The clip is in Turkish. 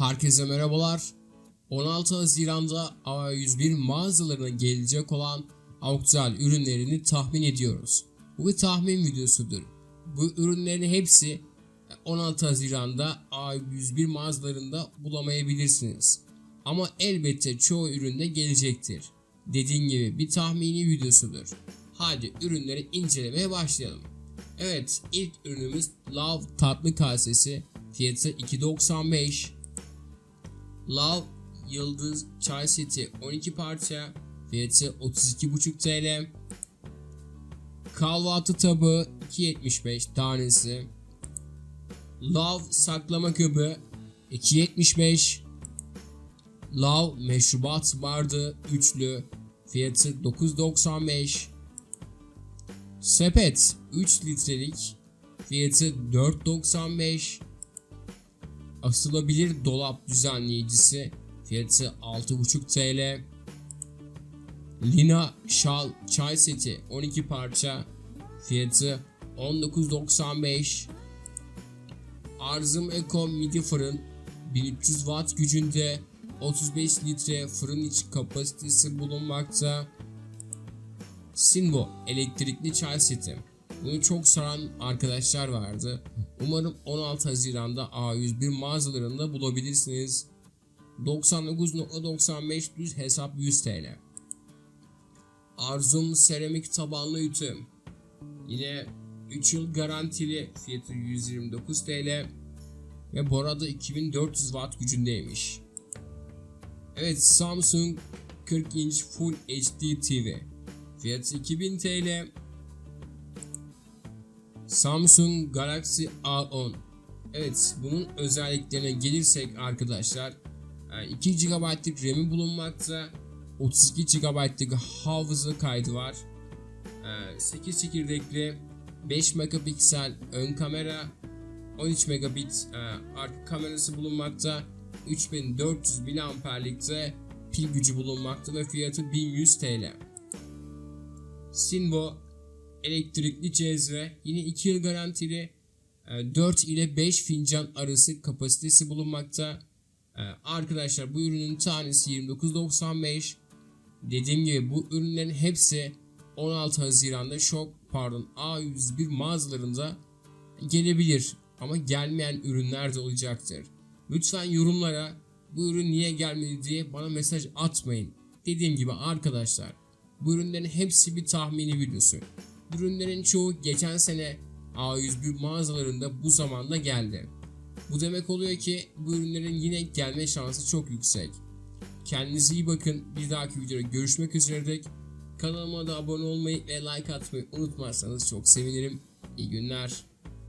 Herkese merhabalar. 16 Haziran'da A101 mağazalarına gelecek olan Avksal ürünlerini tahmin ediyoruz. Bu bir tahmin videosudur. Bu ürünlerin hepsi 16 Haziran'da A101 mağazalarında bulamayabilirsiniz. Ama elbette çoğu üründe gelecektir. Dediğim gibi bir tahmini videosudur. Hadi ürünleri incelemeye başlayalım. Evet ilk ürünümüz Love tatlı kasesi fiyatı 2.95 Love Yıldız Çay Seti 12 parça fiyatı 32.5 TL Kahvaltı tabağı 2.75 tanesi. Love saklama kabı 2.75 Love meşrubat bardağı üçlü fiyatı 9.95 Sepet 3 litrelik fiyatı 4.95 Asılabilir dolap düzenleyicisi fiyatı 6.5 TL Lina şal çay seti 12 parça fiyatı 19.95 Arzım Eko midi fırın 1300 watt gücünde 35 litre fırın içi kapasitesi bulunmakta. Sinvo elektrikli çay seti. Bunu çok saran arkadaşlar vardı. Umarım 16 Haziran'da A101 mağazalarında bulabilirsiniz. 99.95 düz hesap 100 TL. Arzum seramik tabanlı ütü. Yine 3 yıl garantili fiyatı 129 TL. Ve bu arada 2400 watt gücündeymiş. Evet Samsung 40 inç Full HD TV. Fiyatı 2000 TL. Samsung Galaxy A10. Evet bunun özelliklerine gelirsek arkadaşlar 2 GB'lık RAM'i bulunmakta. 32 GB'lık hafıza kaydı var. 8 çekirdekli 5 megapiksel ön kamera 13 megabit e, arka kamerası bulunmakta. 3400 mAh'likte pil gücü bulunmakta ve fiyatı 1100 TL. Sinvo elektrikli cezve yine 2 yıl garantili e, 4 ile 5 fincan arası kapasitesi bulunmakta. E, Arkadaşlar bu ürünün tanesi 29.95. Dediğim gibi bu ürünlerin hepsi 16 Haziran'da şok pardon A101 mağazalarında gelebilir ama gelmeyen ürünler de olacaktır. Lütfen yorumlara bu ürün niye gelmedi diye bana mesaj atmayın. Dediğim gibi arkadaşlar bu ürünlerin hepsi bir tahmini videosu. Ürünlerin çoğu geçen sene A101 mağazalarında bu zamanda geldi. Bu demek oluyor ki bu ürünlerin yine gelme şansı çok yüksek. Kendinize iyi bakın. Bir dahaki videoda görüşmek üzere dek. Kanalıma da abone olmayı ve like atmayı unutmazsanız çok sevinirim. İyi günler.